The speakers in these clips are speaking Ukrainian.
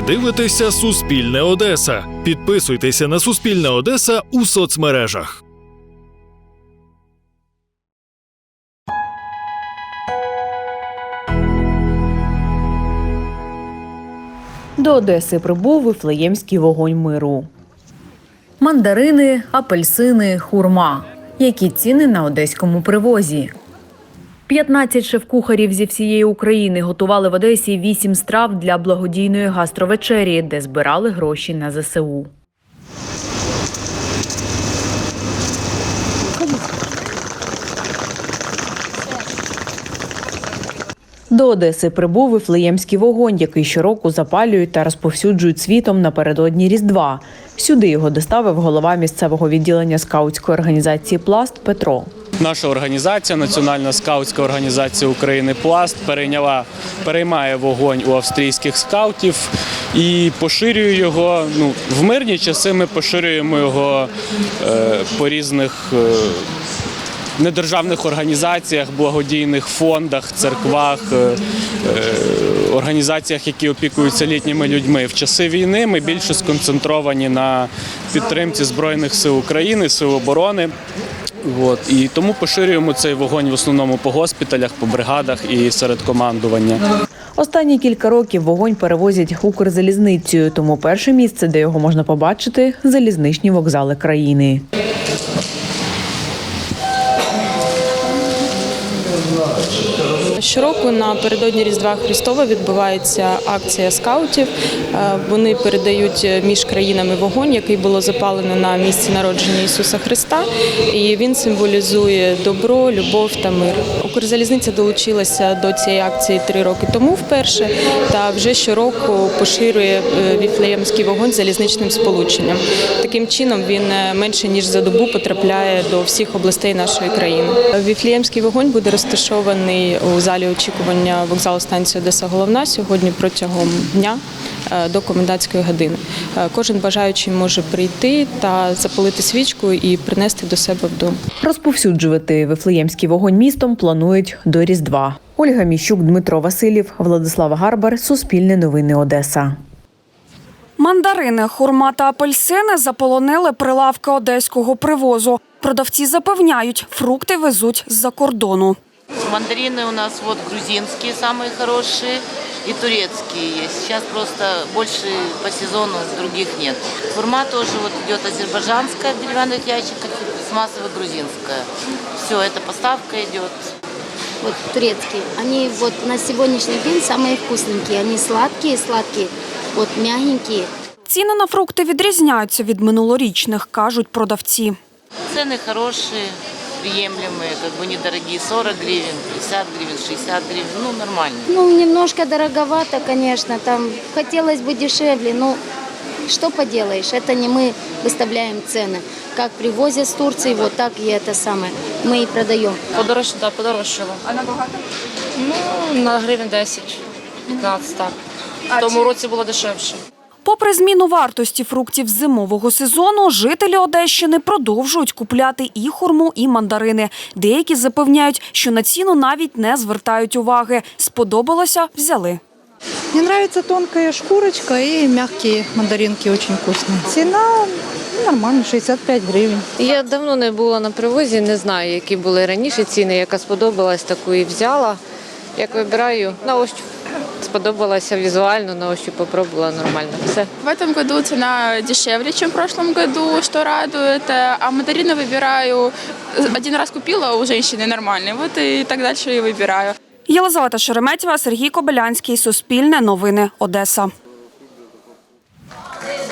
Ви дивитеся Суспільне Одеса. Підписуйтеся на Суспільне Одеса у соцмережах. До Одеси прибув Вифлеємський вогонь миру. Мандарини, апельсини, хурма. Які ціни на одеському привозі? 15 шеф-кухарів зі всієї України готували в Одесі 8 страв для благодійної гастровечері, де збирали гроші на ЗСУ. До Одеси прибув Вифлеємський вогонь, який щороку запалюють та розповсюджують світом напередодні Різдва. Сюди його доставив голова місцевого відділення скаутської організації Пласт Петро. Наша організація, Національна скаутська організація України Пласт, перейняла переймає вогонь у австрійських скаутів і поширює його. Ну в мирні часи ми поширюємо його е, по різних. Е, Недержавних організаціях, благодійних фондах, церквах, е, е, організаціях, які опікуються літніми людьми. В часи війни ми більше сконцентровані на підтримці Збройних сил України, сил оборони. От. І тому поширюємо цей вогонь в основному по госпіталях, по бригадах і серед командування. Останні кілька років вогонь перевозять Укрзалізницею, тому перше місце, де його можна побачити залізничні вокзали країни. Щороку напередодні Різдва Христова відбувається акція скаутів. Е, Вони передають між країнами вогонь, який було запалено на місці народження Ісуса Христа. І він символізує добро, любов та мир. Укрзалізниця долучилася до цієї акції три роки тому вперше, та вже щороку поширює е, віфлеємський вогонь залізничним сполученням. Таким чином він е, менше ніж за добу потрапляє до всіх областей нашої країни. Віфлеємський вогонь буде розташований у залі очікування вокзалу станції Одеса Головна сьогодні протягом дня е, до комендантської години. Е, Кожен бажаючий може прийти та запалити свічку і принести до себе вдома. Розповсюджувати Вифлеємський вогонь містом планують до Різдва. Ольга Міщук, Дмитро Васильєв, Владислава Гарбар, Суспільне новини Одеса. Мандарини, хурма та апельсини заполонили прилавки одеського привозу. Продавці запевняють, фрукти везуть з-за кордону. Мандарины у нас вот грузинские самые хорошие и турецкие есть. Сейчас просто больше по сезону других нет. Хурма тоже вот идет азербайджанская в деревянных ящиках, с массовой грузинская. Все, эта поставка идет. вот турецкие, они вот на сегодняшний день самые вкусненькие. Они сладкие, сладкие, вот мягенькие. Ціни на фрукти відрізняються від минулорічних, кажуть продавці. Цены хорошие, приемлемые, как бы недорогие, 40 гривен, 50 гривен, 60 гривен, ну нормально. Ну, немножко дороговато, конечно, там хотелось бы дешевле, но что поделаешь, это не мы выставляем цены. Как привозят с Турции, вот так и это самое мы и продаем. Подорож... да, подорожчало. А набагато? Ну, на гривень 10, 15, так. В тому році було дешевше. Попри зміну вартості фруктів зимового сезону, жителі Одещини продовжують купляти і хурму, і мандарини. Деякі запевняють, що на ціну навіть не звертають уваги. Сподобалося – взяли. Мне нравится тонкая шкурочка и мягкие мандаринки очень вкусные. Цена ну, нормально, 65 гривен. Я давно не була на привозі, не знаю, які були раніше ціни, яка сподобалась, таку і взяла. Як вибираю, на ощупь сподобалася візуально, на ощупь попробувала нормально. Все. В этом году цена дешевле, чем в прошлом году, что радует. Э, А мандарины выбираю. Один раз купила у женщины нормальные, вот и так дальше и выбираю. Єлизавета Шереметєва, Сергій Кобилянський, Суспільне новини, Одеса.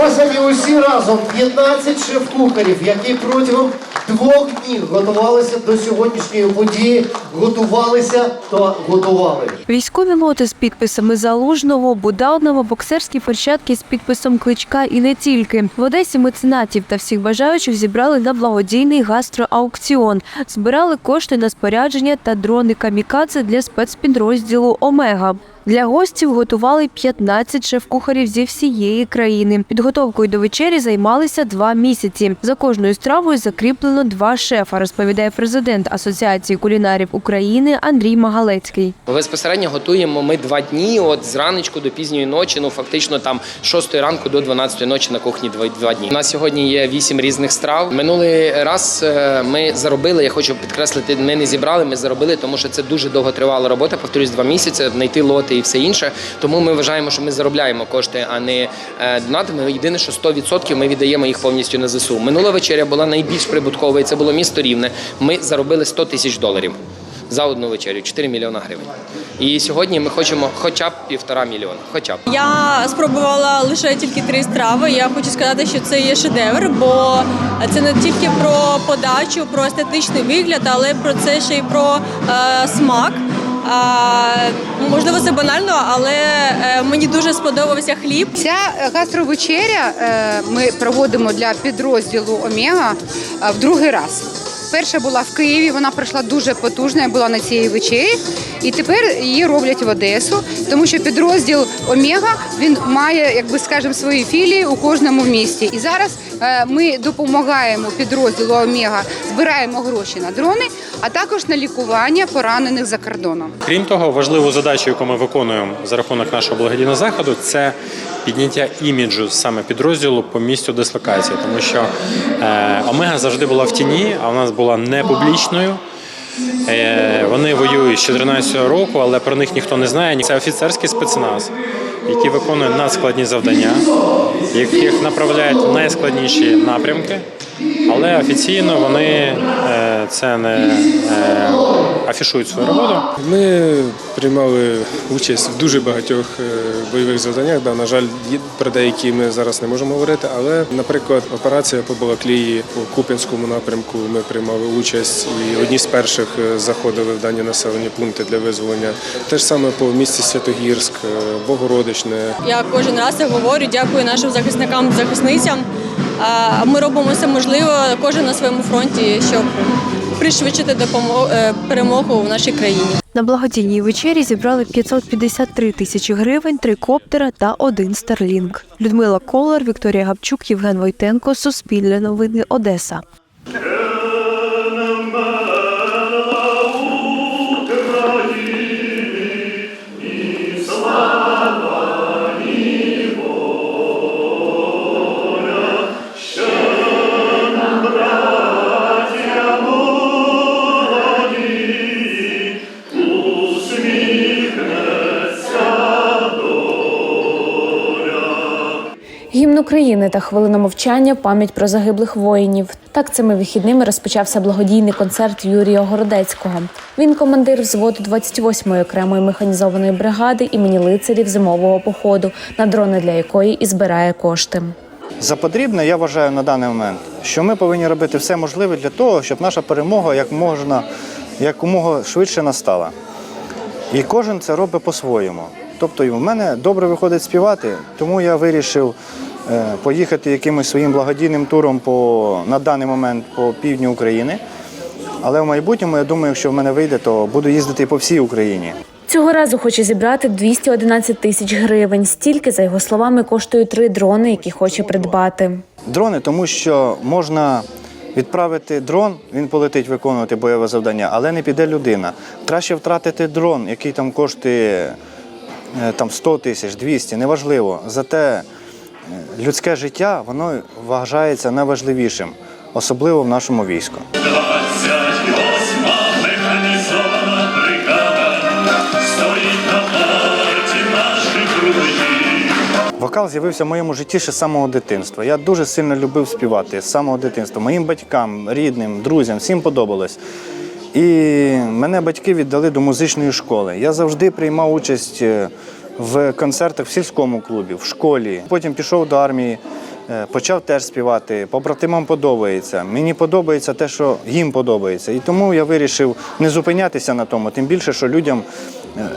Ось вони усі разом 15 шеф-кухарів, які протягом двох днів готувалися до сьогоднішньої події, готувалися та готували. Військові лоти з підписами Залужного, Будалного, боксерські перчатки з підписом Кличка і не тільки. В Одесі меценатів та всіх бажаючих зібрали на благодійний гастроаукціон. Збирали кошти на спорядження та дрони камікадзе для спецпідрозділу Омега. Для гостів готували 15 шеф-кухарів зі всієї країни. Підготовкою до вечері займалися два місяці. За кожною стравою закріплено два шефа, розповідає президент Асоціації кулінарів України Андрій Магалецький. Безпосередньо готуємо ми два дні, от з раночку до пізньої ночі, ну фактично там з 6 ранку до 12 ночі на кухні два, дні. У нас сьогодні є вісім різних страв. Минулий раз е, ми заробили, я хочу підкреслити, ми не зібрали, ми заробили, тому що це дуже довготривала робота, повторюсь, два місяці, знайти лоти і все інше. Тому ми вважаємо, що ми заробляємо кошти, а не е, донатимо. Єдине, що 100% ми віддаємо їх повністю на ЗСУ. Минула вечеря була найбільш прибутковою, це було місто Рівне. Ми заробили 100 тисяч доларів за одну вечерю 4 мільйона гривень. І сьогодні ми хочемо хоча б півтора мільйона. Хоча б. Я спробувала лише тільки три страви. Я хочу сказати, що це є шедевр, бо це не тільки про подачу, про естетичний вигляд, але про це ще й про е, смак. Можливо, це банально, але е, мені дуже сподобався хліб. Ця гастровечеря е, ми проводимо для підрозділу Омега е, в другий раз. Перша була в Києві, вона пройшла дуже потужна, я була на цій вечері. І тепер її роблять в Одесу, тому що підрозділ Омега він має, як би скажемо, свої філії у кожному місті. І зараз ми допомагаємо підрозділу Омега, збираємо гроші на дрони, а також на лікування поранених за кордоном. Крім того, важливу задачу, яку ми виконуємо за рахунок нашого благодійного заходу, це підняття іміджу саме підрозділу по місцю дислокації, тому що е, Омега завжди була в тіні, а в нас була не публічною. Е, вони воюють з 2014 року, але про них ніхто не знає. Це офіцерський спецназ, який виконує надскладні завдання, яких направляють в найскладніші напрямки. Але офіційно вони е, це не е, афішують свою роботу. Ми приймали участь в дуже багатьох е, бойових завданнях. Да, на жаль, про деякі ми зараз не можемо говорити. Але, наприклад, операція по Балаклії у Куп'янському напрямку ми приймали участь і одні з перших заходили в дані населені пункти для визволення. Те ж саме по місті Святогірськ, Богородичне, Я кожен раз це говорю. Дякую нашим захисникам, захисницям. Е, Ми робимо все можливе, кожен на своєму фронті, щоб пришвидшити допомогу перемогу в нашій країні. На благодійній вечері зібрали 553 тисячі гривень, три коптера та один старлінг. Людмила Колор, Вікторія Габчук, Євген Войтенко, Суспільне новини, Одеса. України та хвилина мовчання пам'ять про загиблих воїнів. Так цими вихідними розпочався благодійний концерт Юрія Городецького. Він командир взводу 28-ї окремої механізованої бригади імені лицарів зимового походу, на дрони для якої і збирає кошти. За потрібне, я вважаю на даний момент, що ми повинні робити все можливе для того, щоб наша перемога як можна якомога швидше настала. І кожен це робить по-своєму. Тобто і в мене добре виходить співати, тому я вирішив поїхати якимось своїм благодійним туром по, на даний момент по півдню України. Але в майбутньому, я думаю, якщо в мене вийде, то буду їздити по всій Україні. Цього разу хоче зібрати 211 тисяч гривень. Стільки, за його словами, коштують три дрони, які хоче придбати. Дрони, тому що можна відправити дрон, він полетить виконувати бойове завдання, але не піде людина. Краще втратити дрон, який там коштує е, там 100 тисяч, 200, неважливо. Зате е, людське життя воно вважається найважливішим, особливо в нашому війську. Вокал з'явився в моєму житті ще з самого дитинства. Я дуже сильно любив співати з самого дитинства. Моїм батькам, рідним, друзям, всім подобалось. І мене батьки віддали до музичної школи. Я завжди приймав участь е, в концертах в сільському клубі, в школі. Потім пішов до армії, е, почав теж співати. Побратимам подобається. Мені подобається те, що їм подобається. І тому я вирішив не зупинятися на тому, тим більше, що людям,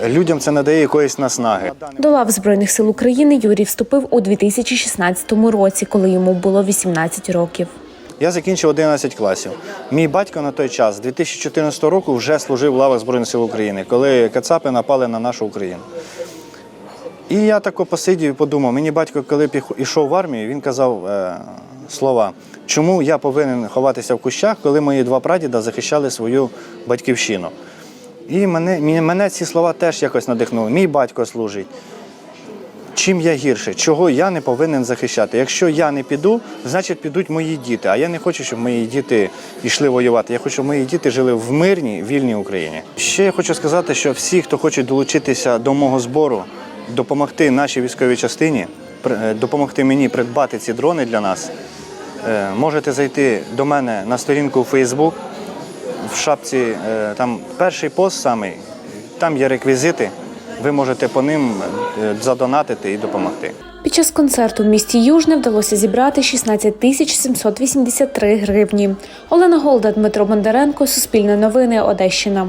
е, людям це надає якоїсь наснаги. До лав Збройних сил України Юрій вступив у 2016 році, коли йому було 18 років. Я закінчив 11 класів. Мій батько на той час, з 2014 року, вже служив в лавах Збройних сил України, коли Кацапи напали на нашу Україну. І я тако посидів і подумав, мені батько, коли йшов в армію, він казав е, слова, чому я повинен ховатися в кущах, коли мої два прадіда захищали свою батьківщину. І мене, мене ці слова теж якось надихнули. Мій батько служить. Чим я гірше? Чого я не повинен захищати? Якщо я не піду, значить підуть мої діти. А я не хочу, щоб мої діти йшли воювати. Я хочу, щоб мої діти жили в мирній, вільній Україні. Ще я хочу сказати, що всі, хто хоче долучитися до мого збору, допомогти нашій військовій частині, е, допомогти мені придбати ці дрони для нас, е, можете зайти до мене на сторінку у Facebook. В шапці е, там перший пост самий, там є реквізити. Ви можете по ним задонатити і допомогти. Під час концерту в місті Южне вдалося зібрати 16 тисяч 783 гривні. Олена Голда, Дмитро Бондаренко, Суспільне новини, Одещина.